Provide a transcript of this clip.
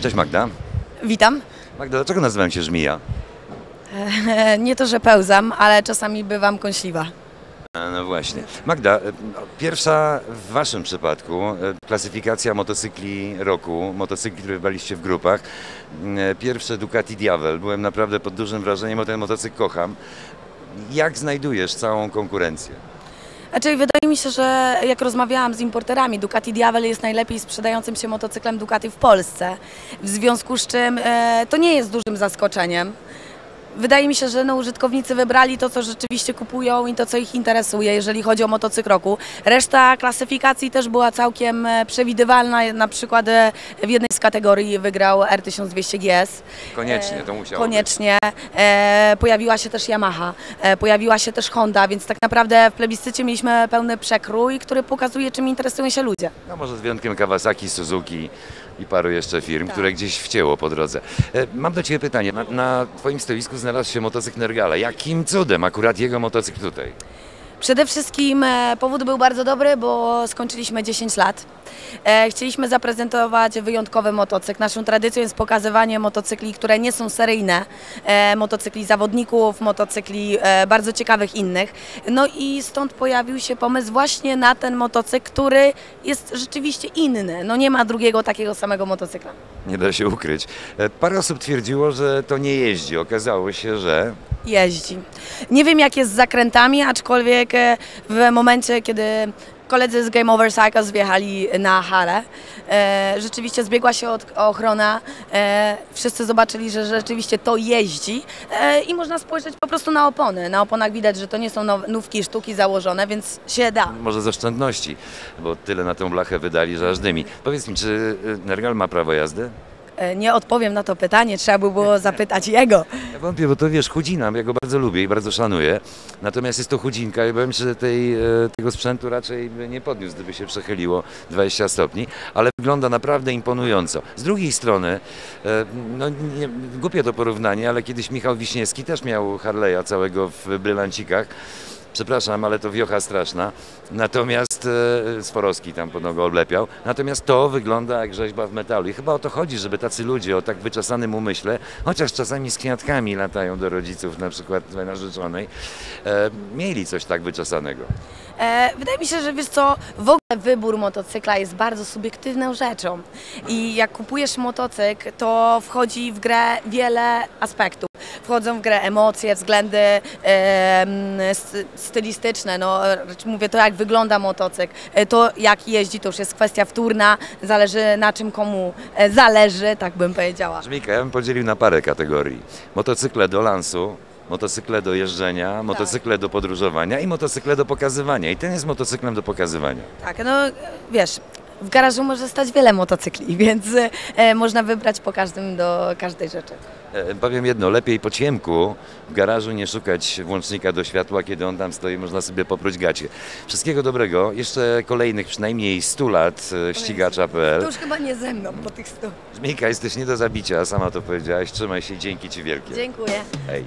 Cześć Magda. Witam. Magda, dlaczego nazywam się Żmija? E, Nie to, że pełzam, ale czasami bywam kąśliwa. A, No właśnie. Magda, e, no, pierwsza w Waszym przypadku e, klasyfikacja motocykli roku, motocykli, które wybraliście w grupach. E, Pierwsze Ducati Diavel. Byłem naprawdę pod dużym wrażeniem, bo ten motocykl kocham. Jak znajdujesz całą konkurencję? Znaczy, wydaje mi się, że jak rozmawiałam z importerami, Ducati Diavel jest najlepiej sprzedającym się motocyklem Ducati w Polsce. W związku z czym e, to nie jest dużym zaskoczeniem. Wydaje mi się, że no, użytkownicy wybrali to, co rzeczywiście kupują i to, co ich interesuje, jeżeli chodzi o motocykl roku. Reszta klasyfikacji też była całkiem e, przewidywalna. Na przykład e, w jednej z kategorii wygrał R1200 GS. Koniecznie, E, to musiało Koniecznie. E, pojawiła się też Yamaha, pojawiła się też Honda, więc tak naprawdę w plebiscycie mieliśmy pełny przekrój, który pokazuje, czym interesują się ludzie. No może z wyjątkiem Kawasaki, Suzuki i paru jeszcze firm, Tak. które gdzieś wcięło po drodze. E, Mam do Ciebie pytanie. Na, na Twoim stoisku znalazł się motocykl Nergala. Jakim cudem akurat jego motocykl tutaj? Przede wszystkim e, powód był bardzo dobry, bo skończyliśmy 10 lat. E, chcieliśmy zaprezentować wyjątkowy motocykl. Naszą tradycją jest pokazywanie motocykli, które nie są seryjne, e, motocykli zawodników, motocykli bardzo ciekawych innych. No i stąd pojawił się pomysł właśnie na ten motocykl, który jest rzeczywiście inny. No nie ma drugiego takiego samego motocykla. Nie da się ukryć. Parę osób twierdziło, że to nie jeździ. Okazało się, że jeździ. Nie wiem jak jest z zakrętami, aczkolwiek w momencie, kiedy koledzy z Game Over Cycles wjechali na halę, e, rzeczywiście zbiegła się od, ochrona, e, wszyscy zobaczyli, że rzeczywiście to jeździ e, i można spojrzeć po prostu na opony. Na oponach widać, że to nie są now, nówki sztuki założone, więc się da. może z oszczędności, bo tyle na tę blachę wydali, że aż. Powiedz mi, czy e, Nergal ma prawo jazdy? E, nie odpowiem na to pytanie, trzeba by było zapytać jego. Ja wątpię, bo to wiesz, chudzina, ja go bardzo lubię i bardzo szanuję. Natomiast jest to chudzinka i powiem Ci, że tej, e, tego sprzętu raczej nie podniósł, gdyby się przechyliło 20 stopni, ale wygląda naprawdę imponująco. Z drugiej strony, e, no nie, głupie to porównanie, ale kiedyś Michał Wiśniewski też miał Harley'a całego w brylancikach. Przepraszam, ale to wiocha straszna. Natomiast e, Sforowski tam pod nogą oblepiał. Natomiast to wygląda jak rzeźba w metalu. I chyba o to chodzi, żeby tacy ludzie o tak wyczesanym umyśle, chociaż czasami z kwiatkami latają do rodziców, na przykład narzeczonej, e, mieli coś tak wyczesanego. E, wydaje mi się, że wiesz co, w ogóle wybór motocykla jest bardzo subiektywną rzeczą. I jak kupujesz motocykl, to wchodzi w grę wiele aspektów. Wchodzą w grę emocje, względy stylistyczne, no mówię to jak wygląda motocykl, e, to jak jeździ to już jest kwestia wtórna, zależy na czym komu e, zależy, tak bym powiedziała. Żmika, ja bym podzielił na parę kategorii. Motocykle do lansu, motocykle do jeżdżenia, motocykle do podróżowania i motocykle do pokazywania. I ten jest motocyklem do pokazywania. Tak, no wiesz, w garażu może stać wiele motocykli, więc e, można wybrać po każdym do każdej rzeczy. E, Powiem jedno, lepiej po ciemku w garażu nie szukać włącznika do światła, kiedy on tam stoi, można sobie popróć gacie. Wszystkiego dobrego, jeszcze kolejnych przynajmniej 100 lat e, To ścigacza.pl. już chyba nie ze mną po tych stu. Żmijka, jesteś nie do zabicia, sama to powiedziałaś, trzymaj się, dzięki Ci wielkie. Dziękuję. Hej.